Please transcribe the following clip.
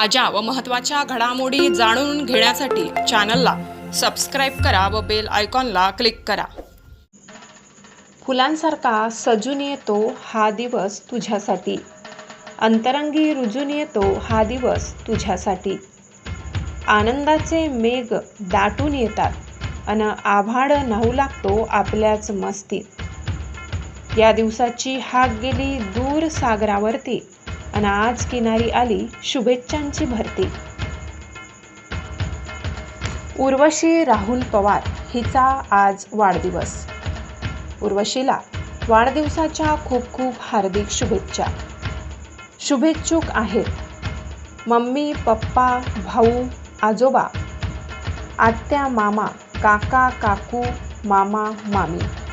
ताज्या व महत्त्वाच्या घडामोडी जाणून घेण्यासाठी चॅनलला सबस्क्राईब करा व बेल आयकॉनला क्लिक करा. फुलांसारखा सजून येतो हा दिवस तुझ्यासाठी. अंतरंगी रुजून येतो हा दिवस तुझ्यासाठी. आनंदाचे मेघ दाटून येतात अन आभाळ न्हाऊ लागतो आपल्याच मस्तीत. या दिवसाची हाक गेली दूर सागरावरती. आणि आज किनारी आली शुभेच्छांची भरती. उर्वशी राहुल पवार हिचा आज वाढदिवस. उर्वशीला वाढदिवसाच्या खूप खूप हार्दिक शुभेच्छा. शुभेच्छुक आहेत. मम्मी पप्पा भाऊ आजोबा आत्या मामा काका काकू मामा मामी.